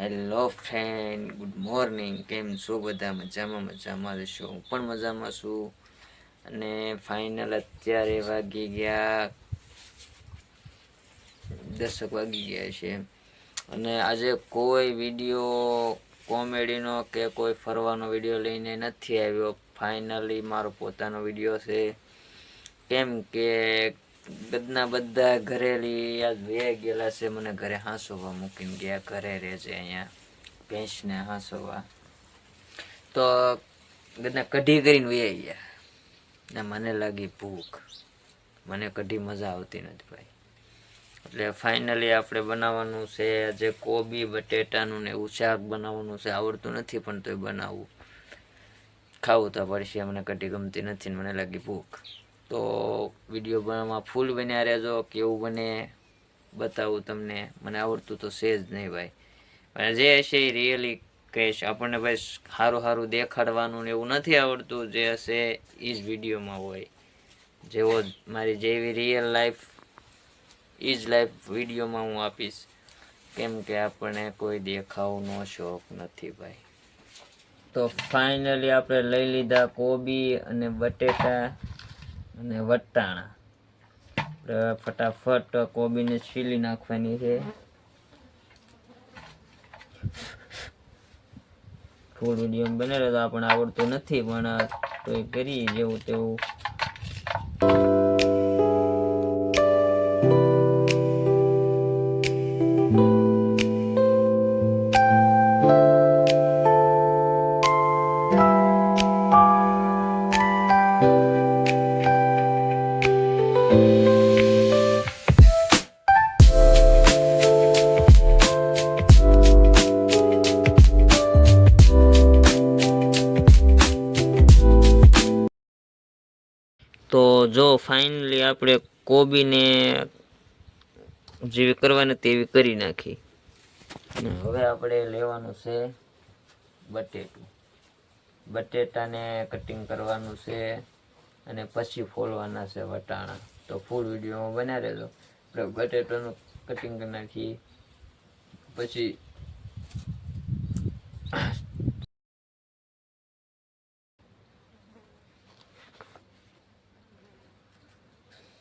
Hello friend, good morning. કેમ છો બધા? મજામાં મજામાં રહેશો. હું પણ મજામાં છું. અને ફાઇનલ અત્યારે વાગી ગયા દસક વાગી ગયા છે. અને આજે કોઈ વીડિયો કોમેડીનો કે કોઈ ફરવાનો વીડિયો લઈને નથી આવ્યો. ફાઇનલી મારો પોતાનો વીડિયો છે. કેમ કે બધાના બધા ઘરેલી આજ બે ગયેલા છે, મને ઘરે હાંસોવા મૂકીને ગયા, ઘરે રહે છે અહીંયા, ભેંસને હાંસોવા. તો બધા કઢી કરીને વહી ગયા. ને મને લાગી ભૂખ. મને કઢી મજા આવતી નથી ભાઈ. એટલે ફાઇનલી આપણે બનાવવાનું છે, આજે કોબી, બટેટાનું ને એવું શાક બનાવવાનું છે, આવડતું નથી પણ તોય બનાવવું ખાવું તો પડશે મને કઢી ગમતી નથી મને લાગી ભૂખ. તો વીડિયો બનાવવામાં ફૂલ બન્યા રહેજો, કેવું બને બતાવું તમને. મને આવડતું તો છે જ નહીં ભાઈ. પણ જે હશે એ રિયલી કહીશ. આપણને ભાઈ સારું સારું દેખાડવાનું ને એવું નથી આવડતું, જે હશે એ જ વિડીયોમાં હોય. જેવો મારી જેવી રિયલ લાઈફ એ જ લાઈફ વિડીયોમાં હું આપીશ. કેમ કે આપણને કોઈ દેખાવનો શોખ નથી ભાઈ. તો ફાઇનલી આપણે લઈ લીધા કોબી અને બટેટા. અને વટાણા. ફટાફટ કોબીને છીલી નાખવાની છે. થોડું વીડિયો બનેલો તો આપણને આવડતું નથી, પણ તોય કરીએ જેવું તેવું. જો ફાઇનલી આપણે કોબીને જેવી કરવાની તેવી કરી નાખી. હવે આપણે લેવાનું છે બટેટું. બટેટાને કટિંગ કરવાનું છે અને પછી ફોલવાના છે વટાણા. તો ફૂલ વિડીયોમાં બનાવી રહેજો બટેટાનું કટિંગ નાખી. પછી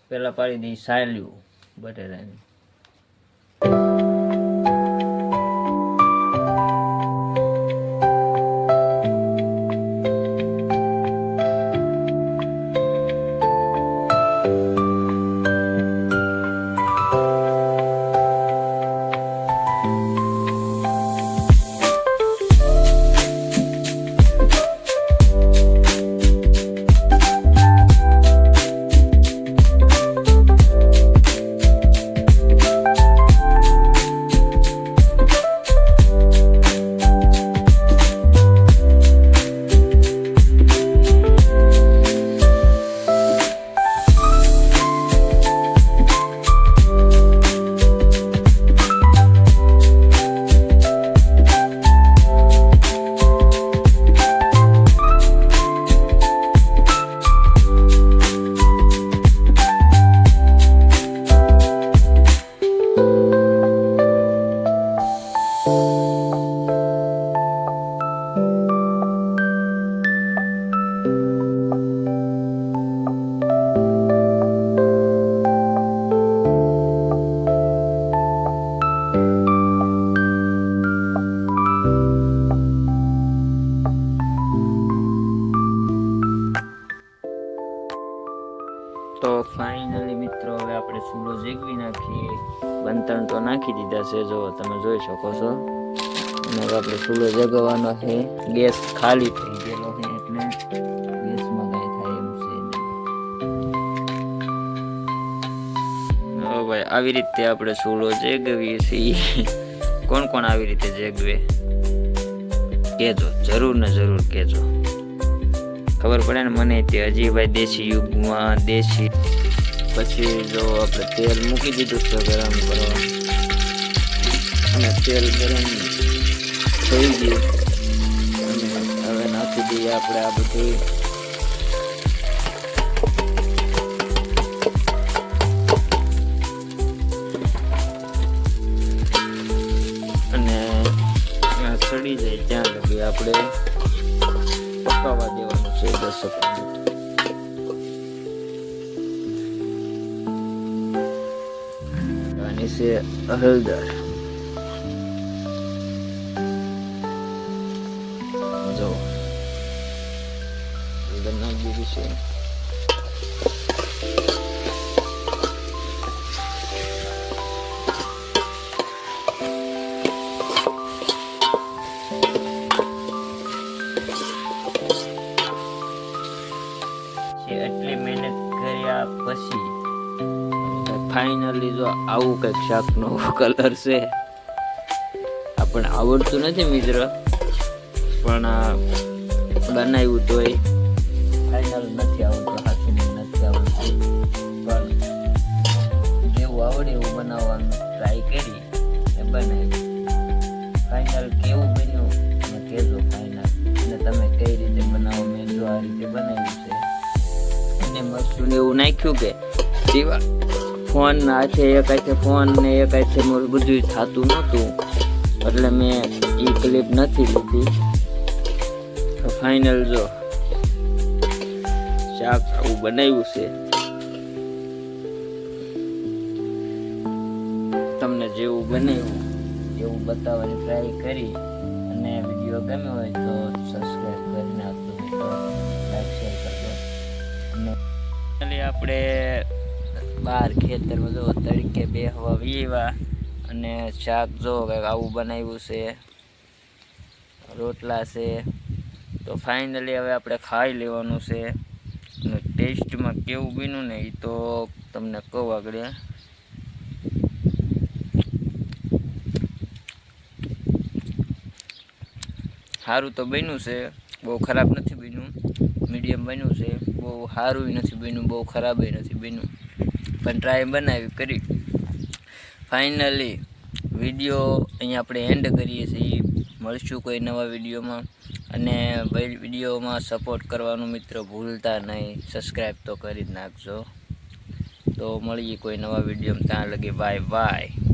પેલા પાડી દઈ સાયલ્યું બટેટાની. ફાઇનલી મિત્રો, હવે આપણે ચૂલો જેગવી નાખીએ. બંતણ તો નાખી દીધા છે, જો તમે જોઈ શકો છો. અને હવે આપણે ચૂલો જગવાનો છે. ગેસ ખાલી થઈ ગયેલો છે એટલે ગેસમાં કાંઈ થાય એમ છે. ભાઈ, આવી રીતે આપણે ચૂલો જેગવીએ છીએ. કોણ કોણ આવી રીતે જેગવે? કહેજો જરૂર ને જરૂર કહેજો ખબર પડે ને મને તે હજી ભાઈ દેશી યુગમાં, દેશી પછી જો આપણે તેલ મૂકી દીધું છે ગરમ કરવા અને તેલ ગરમ થઈ ગયું. અને હવે નાખી દઈએ આપણે આ બધું આની છે હળદર જો હળદર નાખી દીધી છે એટલી મહેનત કર્યા પછી ફાઇનલી જો આવું કંઈક શાકનો કલર છે. આપણને આવડતું નથી મિત્ર. પણ બનાવ્યું તોય. ફાઇનલ નથી આવડતું હાથું નથી આવડતું. પણ જેવું આવડે એવું બનાવવાનું ટ્રાય કરી એ બનાવ્યું ફાઇનલ કેવું બન્યું ને કહેજો ફાઇનલ અને તમે કઈ રીતે બનાવો મેં જો આ રીતે બનાવ્યું છે. અને મરચું એવું નાખ્યું કે જેવા ફોન હાથે એક હાથે ફોન ને એક હાથે મારું બધું થતું નહોતું. એટલે મેં એ ક્લિપ નથી લીધી. તો ફાઇનલ જો શાક આવું બનાવ્યું છે. તમને જેવું બનાવ્યું, એવું બતાવવાની ટ્રાય કરી. અને વીડિયો ગમ્યો હોય તો સબસ્ક્રાઈબ કરી નાખજો લાઈક શેર આપણે બહાર ખેતરમાં જો તડકે બે હવા વીવા અને શાક જો કંઈક આવું બનાવ્યું છે, રોટલા છે, તો ફાઇનલી હવે આપણે ખાઈ લેવાનું છે. અને ટેસ્ટમાં કેવું બન્યું ને એ તો તમને કહું આગળ. સારું તો બન્યું છે, બહુ ખરાબ નથી બન્યું મીડિયમ બન્યું છે, બહુ સારું નથી બન્યું, બહુ ખરાબ નથી બન્યું. પણ ટ્રાય બનાવી કરી. ફાઇનલી વીડિયો અહીંયા આપણે એન્ડ કરીએ છીએ. મળશું કોઈ નવા વિડીયોમાં અને વિડીયોમાં સપોર્ટ કરવાનું મિત્રો ભૂલતા નહીં. સબસ્ક્રાઈબ તો કરી જ નાખજો. તો મળીએ કોઈ નવા વિડીયોમાં ત્યાં લગી બાય બાય